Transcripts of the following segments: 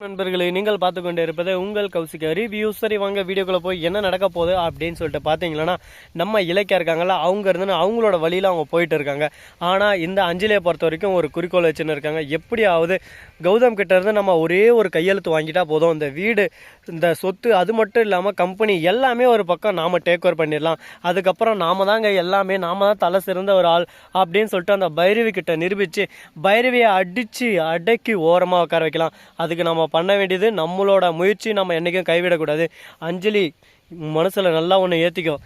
நண்பர்களே நீங்கள் பார்த்து கொண்டு இருப்பது உங்கள் கௌசிகா ரிவ்யூ சரி வாங்க வீடியோக்குள்ளே போய் என்ன நடக்க போகுது அப்படின்னு சொல்லிட்டு பார்த்தீங்களன்னா நம்ம இலக்கியா இருக்காங்கல்ல அவங்க இருந்து அவங்களோட வழியில் அவங்க போயிட்டு இருக்காங்க. ஆனால் இந்த அஞ்சலியை பொறுத்த வரைக்கும் ஒரு குறிக்கோள் வச்சுன்னு இருக்காங்க. எப்படியாவது கௌதம் கிட்ட இருந்து நம்ம ஒரே ஒரு கையெழுத்து வாங்கிட்டா போதும். இந்த வீடு இந்த சொத்து அது மட்டும் இல்லாமல் கம்பெனி எல்லாமே ஒரு பக்கம் நாம் டேக் ஓவர் பண்ணிடலாம். அதுக்கப்புறம் நாம தாங்க எல்லாமே நாம தான் தலை சிறந்த ஒரு ஆள் அப்படின்னு சொல்லிட்டு அந்த பைரவி கிட்ட நிரூபித்து பைரவியை அடித்து அடக்கி ஓரமாக உட்கார வைக்கலாம். அதுக்கு நம்ம பண்ண வேண்டியது நம்மளோட முயற்சி நம்ம என்றைக்கும் கைவிடக்கூடாது. அஞ்சலி மனசில் நல்லா ஒன்று ஏற்றிக்கும்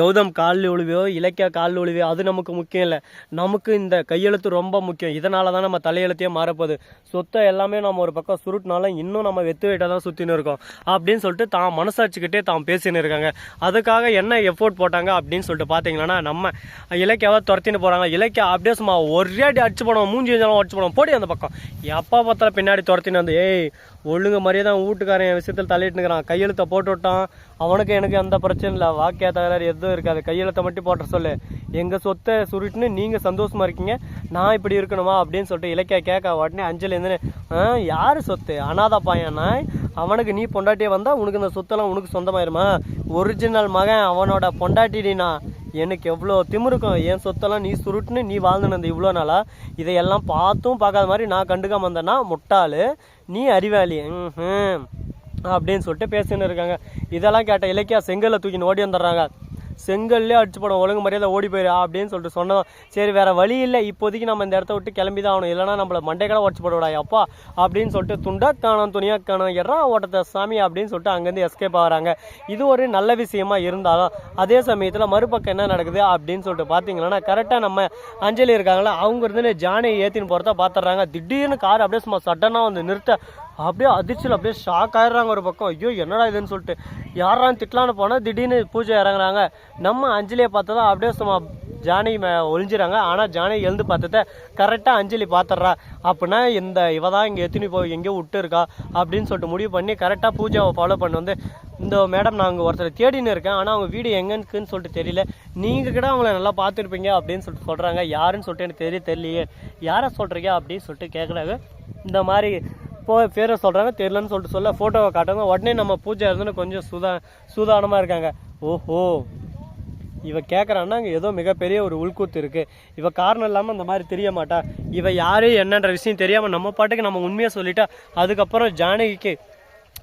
கௌதம் காலில் உழுவியோ இலக்கியா காலில் உழுவியோ அது நமக்கு முக்கியம் இல்லை. நமக்கு இந்த கையெழுத்து ரொம்ப முக்கியம். இதனால தான் நம்ம தலையெழுத்தையே மாறப்போகுது. சொத்தை எல்லாமே நம்ம ஒரு பக்கம் சுருட்டினாலும் இன்னும் நம்ம வெத்து வெயிட்டாக தான் சுற்றின்னு இருக்கோம். அப்படின்னு சொல்லிட்டு தான் மனசாட்சிக்கிட்டே தான் பேசின்னு இருக்காங்க. அதுக்காக என்ன எஃபோர்ட் போட்டாங்க அப்படின்னு சொல்லிட்டு பார்த்தீங்கன்னா நம்ம இலக்கியாவை துரத்தின்னு போகிறாங்க இலக்கியா அப்படியே சும்மா ஒரே அடி அடிச்சு போனோம் மூஞ்சி வச்சாலும் அடிச்சு போனோம் போடி அந்த பக்கம். எப்போ பார்த்தாலும் பின்னாடி துரத்தின்னு வந்து ஏய் ஒழுங்கு மாதிரியே தான் வீட்டுக்காரன் என் விஷயத்தில் இருக்கிறான். கையெழுத்தை போட்டு விட்டான். அவனுக்கு எனக்கு எந்த பிரச்சனையும் இல்லை. வாக்கியா தகராறு எதுவும் இருக்காது. கையெழுத்தை மட்டும் போட்ட சொல்லு. எங்கள் சொத்தை சுருட்டுன்னு நீங்கள் சந்தோஷமா இருக்கீங்க. நான் இப்படி இருக்கணுமா அப்படின்னு சொல்லிட்டு இலக்கியா கேட்க உடனே அஞ்சல் இருந்து யார் சொத்து? அனாதா பையனா அவனுக்கு நீ பொண்டாட்டியே வந்தால் உனக்கு இந்த சொத்தெல்லாம் உனக்கு சொந்தமாயிருமா? ஒரிஜினல் மகன் அவனோட பொண்டாட்டிடினா எனக்கு எவ்வளோ திமிருக்கும். என் சொத்தெல்லாம் நீ சுருட்டுன்னு நீ வாழ்ந்துனது இவ்வளோ நாளா? இதையெல்லாம் பார்த்தும் பார்க்காத மாதிரி நான் கண்டுக்காம வந்தேன்னா முட்டாளு. நீ அறிவாளி. ம் அப்படின்னு சொல்லிட்டு பேசின்னு இருக்காங்க. இதெல்லாம் கேட்ட இலக்கியா செங்கல்ல தூக்கின்னு ஓடி வந்துடுறாங்க. செங்கல்லே அடிச்சு போடும் ஒழுங்கு மரியாதை ஓடி போயிரு அப்படின்னு சொல்லிட்டு சொன்னோம் சரி வேற வழி இல்லை இப்போதைக்கு நம்ம இந்த இடத்த விட்டு கிளம்பி தான் ஆகணும். இல்லைன்னா நம்மளை மண்டைக்கடை உடச்சு போடுவடா அப்பா அப்படின்னு சொல்லிட்டு துண்டா காணும் துணியா காணும் எறா ஓட்டத்தை சாமி அப்படின்னு சொல்லிட்டு அங்கேருந்து எஸ்கேப் ஆகிறாங்க. இது ஒரு நல்ல விஷயமா இருந்தாலும் அதே சமயத்தில் மறுபக்கம் என்ன நடக்குது அப்படின்னு சொல்லிட்டு பார்த்தீங்கன்னா கரெக்டாக நம்ம அஞ்சலி இருக்காங்களா அவங்க இருந்து ஜானி ஏற்றின்னு போகிறத பார்த்துட்றாங்க திடீர்னு கார் அப்படியே சும்மா சடனாக வந்து நிறுத்த அப்படியே அதிர்ச்சியில் அப்படியே ஷாக் ஆயிடுறாங்க ஒரு பக்கம். ஐயோ என்னடா இதுன்னு சொல்லிட்டு. யாரான்னு திட்டலான்னு போனால் திடீர்னு பூஜை இறங்குறாங்க. நம்ம அஞ்சலியை பார்த்ததா அப்படியே சும்மா ஜானகி மே ஒழிஞ்சிறாங்க ஆனால் ஜானகி எழுந்து பார்த்தத கரெக்டாக அஞ்சலி பார்த்துட்றா. அப்படின்னா இந்த இவ தான் இங்கே எத்தினி போய் எங்கேயோ விட்டு இருக்கா அப்படின்னு சொல்லிட்டு முடிவு பண்ணி கரெக்டாக பூஜாவை ஃபாலோ பண்ணி வந்து இந்த மேடம் நான் அங்கே ஒருத்தர் தேடின்னு இருக்கேன். ஆனால் அவங்க வீடு எங்கன்னு இருக்குன்னு சொல்லிட்டு தெரியல. நீங்கள் கூட அவங்கள நல்லா பார்த்துருப்பீங்க அப்படின்னு சொல்லிட்டு சொல்கிறாங்க யாருன்னு சொல்லிட்டு எனக்கு தெரிய தெரியலையே. யாரை சொல்கிறீங்க அப்படின்னு சொல்லிட்டு கேட்குறாங்க இந்த மாதிரி போ பேரை சொல்கிறாங்க தெரியலன்னு சொல்லிட்டு சொல்ல ஃபோட்டோவை காட்டுங்க உடனே நம்ம பூஜை இருந்துன்னு கொஞ்சம் சுதா சூதானமாக இருக்காங்க. ஓஹோ. இவ கேட்குறான்னா அங்கே ஏதோ மிகப்பெரிய ஒரு உள்கூத்து இருக்குது இவ காரணம் இல்லாமல் இந்த மாதிரி தெரிய மாட்டா. இவ யாரு என்னன்ற விஷயம் தெரியாமல் நம்ம பாட்டுக்கு நம்ம உண்மையாக சொல்லிட்டா அதுக்கப்புறம் ஜானகிக்கு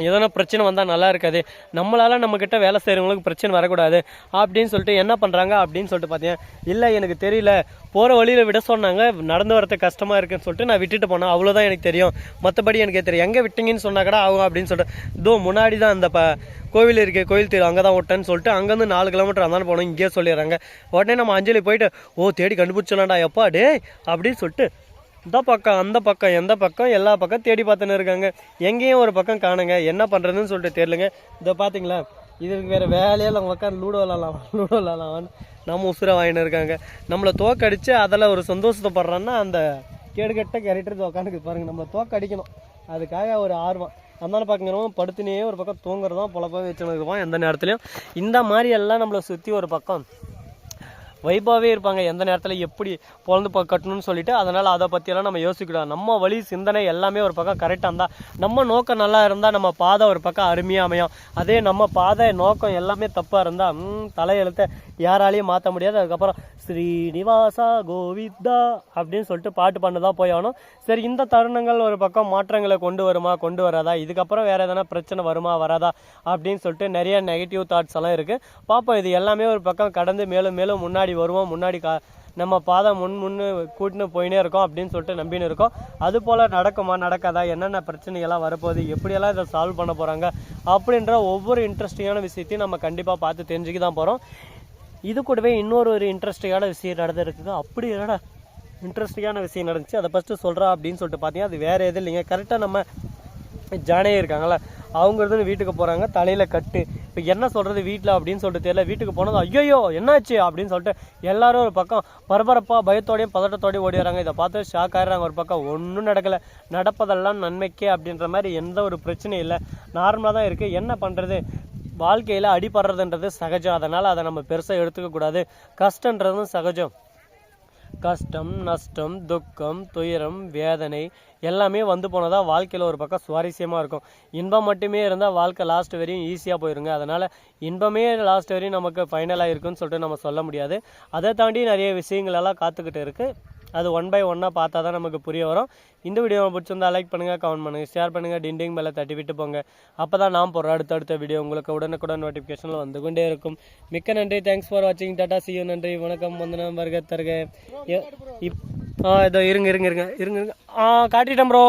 எதனா பிரச்சனை வந்தால் நல்லா இருக்காது. நம்மளால் நம்மக்கிட்ட வேலை செய்கிறவங்களுக்கு பிரச்சனை வரக்கூடாது. அப்படின்னு சொல்லிட்டு என்ன பண்ணுறாங்க அப்படின்னு சொல்லிட்டு பார்த்தீங்கன்னா இல்லை எனக்கு தெரியல. போகிற வழியில் விட சொன்னாங்க. நடந்து வரதுக்கு கஷ்டமாக இருக்குன்னு சொல்லிட்டு நான் விட்டுட்டு போனேன். அவ்வளோதான் எனக்கு தெரியும். மற்றபடி எனக்கு தெரியும். எங்கே விட்டீங்கன்னு சொன்னால் கூட ஆகும் அப்படின்னு சொல்லிட்டு. இதோ முன்னாடி தான் அந்த ப கோவில் இருக்குது கோவில் தெரு அங்கே தான் விட்டேன்னு சொல்லிட்டு அங்கேருந்து நாலு கிலோமீட்டர் அந்தானு போனோம். இங்கேயே சொல்லிடுறாங்க. உடனே நம்ம அஞ்சலி போயிட்டு ஓ தேடி கண்டுபிடிச்சலாம்டா எப்பா டே அப்படின்னு சொல்லிட்டு இந்த பக்கம் அந்த பக்கம் எந்த பக்கம் எல்லா பக்கம் தேடி பார்த்துன்னு இருக்காங்க. எங்கேயும் ஒரு பக்கம் காணுங்க. என்ன பண்ணுறதுன்னு சொல்லிட்டு தெரியலங்க இதை பார்த்தீங்களா இதுக்கு வேறு வேலையே அவங்க உட்காந்து லூடோ விளாட்லாம். லூடோ விளாட்லாம்னு நம்ம உசுரை வாங்கின்னு இருக்காங்க. நம்மளை தோக்கடிச்சு அதில் ஒரு சந்தோஷத்தைப்படுறான்னா அந்த கேடுகட்ட கேரக்டர் உட்காந்துக்கு பாருங்க. நம்ம தோக்கடிக்கணும். அதுக்காக ஒரு ஆர்வம். அதனால பார்க்குறோம் படுத்துனே ஒரு பக்கம் தூங்குறதும் பொழப்பாக வச்சுருக்கோம் எந்த நேரத்துலையும். இந்த மாதிரி எல்லாம் நம்மளை சுற்றி ஒரு பக்கம் வைபாவே இருப்பாங்க. எந்த நேரத்தில் எப்படி பொழந்து கட்டணும்னு சொல்லிட்டு அதனால் அதை பற்றியெல்லாம் நம்ம யோசிக்கூடாது நம்ம வழி சிந்தனை எல்லாமே ஒரு பக்கம் கரெக்டாக இருந்தால் நம்ம நோக்கம் நல்லா இருந்தால் நம்ம பாதை ஒரு பக்கம் அருமையாக அமையும். அதே நம்ம பாதை நோக்கம் எல்லாமே தப்பாக இருந்தால் தலையெழுத்தை யாராலையும் மாற்ற முடியாது. அதுக்கப்புறம் ஸ்ரீனிவாசா கோவிந்தா அப்படின்னு சொல்லிட்டு பாட்டு பண்ண தான் போய் ஆகணும். சரி இந்த தருணங்கள் ஒரு பக்கம் மாற்றங்களை கொண்டு வருமா கொண்டு வராதா? இதுக்கப்புறம் வேறு எதனா பிரச்சனை வருமா வராதா? அப்படின்னு சொல்லிட்டு நிறைய நெகட்டிவ் தாட்ஸ் எல்லாம் இருக்குது பார்ப்போம் இது எல்லாமே ஒரு பக்கம் கடந்து மேலும் மேலும் முன்னாடி வருவோம் முன்னாடி கா நம்ம பாதை முன் முன்னு கூட்டின்னு போயினே இருக்கோம் அப்படின்னு சொல்லிட்டு நம்பின்னு இருக்கோம். அது போல் நடக்குமா நடக்காதா என்னென்ன பிரச்சனைகள்லாம் வரப்போகுது எப்படியெல்லாம் இதை சால்வ் பண்ண போகிறாங்க அப்படின்ற ஒவ்வொரு இன்ட்ரெஸ்டிங்கான விஷயத்தையும் நம்ம கண்டிப்பாக பார்த்து தெரிஞ்சுக்க தான் போகிறோம் இது கூடவே இன்னொரு ஒரு இன்ட்ரெஸ்டிங்கான விஷயம் நடந்துருக்குது அப்படி என்னடா இன்ட்ரெஸ்டிங்கான விஷயம் நடந்துச்சு அதை ஃபஸ்ட்டு சொல்கிறா அப்படின்னு சொல்லிட்டு பார்த்தீங்கன்னா அது வேறு எதுவும் இல்லைங்க. கரெக்டாக நம்ம ஜானே இருக்காங்களா அவங்க இருந்து வீட்டுக்கு போகிறாங்க தலையில் கட்டு. இப்போ என்ன சொல்கிறது வீட்டில் அப்படின்னு சொல்லிட்டு தெரியல. வீட்டுக்கு போனது ஐயோ என்னாச்சு? அப்படின்னு சொல்லிட்டு எல்லாரும் ஒரு பக்கம் பரபரப்பாக பயத்தோடையும் பதட்டத்தோடையும் ஓடி வராங்க இதை பார்த்து ஷாக் ஆகிறாங்க ஒரு பக்கம் ஒன்றும் நடக்கலை. நடப்பதெல்லாம் நன்மைக்கே அப்படின்ற மாதிரி எந்த ஒரு பிரச்சனையும் இல்லை. நார்மலாக தான் இருக்குது என்ன பண்ணுறது வாழ்க்கையில் அடிபடுறதுன்றது சகஜம். அதனால் அதை நம்ம பெருசாக எடுத்துக்கக்கூடாது. கஷ்டன்றதும் சகஜம். கஷ்டம் நஷ்டம் துக்கம் துயரம் வேதனை எல்லாமே வந்து போனதாக வாழ்க்கையில் ஒரு பக்கம் சுவாரஸ்யமாக இருக்கும். இன்பம் மட்டுமே இருந்தால் வாழ்க்கை லாஸ்ட் வரையும் ஈஸியாக போயிருங்க. அதனால் இன்பமே லாஸ்ட் வரையும் நமக்கு ஃபைனலாக இருக்குன்னு சொல்லிட்டு நம்ம சொல்ல முடியாது. அதை தாண்டி நிறைய விஷயங்களெல்லாம் காத்துக்கிட்டு இருக்குது அது ஒன் பை ஒன்னாக பார்த்தா தான் நமக்கு புரிய வரும். இந்த வீடியோ பிடிச்சிருந்தா லைக் பண்ணுங்கள் கமெண்ட் பண்ணுங்கள் ஷேர் பண்ணுங்கள் டிண்டிங் மேலே தட்டி விட்டு போங்க. அப்போ தான் நான் போகிற அடுத்தடுத்த வீடியோ உங்களுக்கு உடனுக்குடன் நோட்டிஃபிகேஷனில் வந்து கொண்டே இருக்கும். மிக்க நன்றி. தேங்க்ஸ் ஃபார் வாட்சிங் டாட்டா சியூ நன்றி. வணக்கம். வந்தனம் வருக தருக. இப் ஆ இதோ இருங்க இருங்க இருங்க இருங்க. இருங்க ஆ காட்டிட்டேன் ப்ரோ